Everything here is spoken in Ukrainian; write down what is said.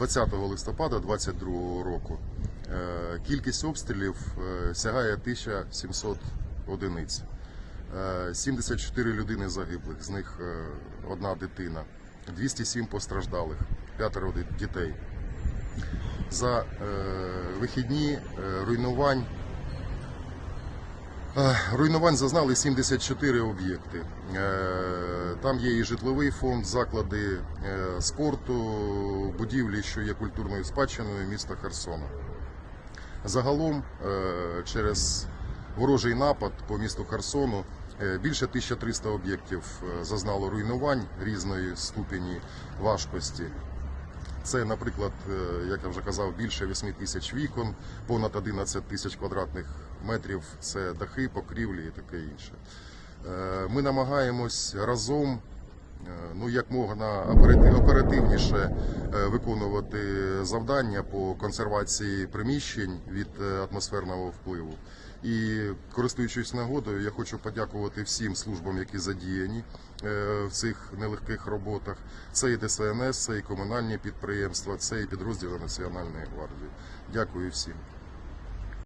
20 листопада 2022 року е, кількість обстрілів е, сягає 1700 одиниць. Е, 74 людини загиблих, з них е, одна дитина, 207 постраждалих, п'ятеро дітей. За е, вихідні е, руйнувань Е, Руйнувань зазнали 74 об'єкти. Там є і житловий фонд, заклади е, спорту, будівлі, що є культурною спадщиною міста Херсона. Загалом е, через ворожий напад по місту Херсону е, більше 1300 об'єктів зазнало руйнувань різної ступені важкості. Це, наприклад, як я вже казав, більше 8 тисяч вікон, понад 11 тисяч квадратних метрів це дахи, покрівлі і таке інше. Е, Ми намагаємось разом е, ну, як можна оперативніше е, виконувати завдання по консервації приміщень від атмосферного впливу. І користуючись нагодою, я хочу подякувати всім службам, які задіяні в цих нелегких роботах. Це і ДСНС, це і комунальні підприємства, це і підрозділи Національної гвардії. Дякую всім.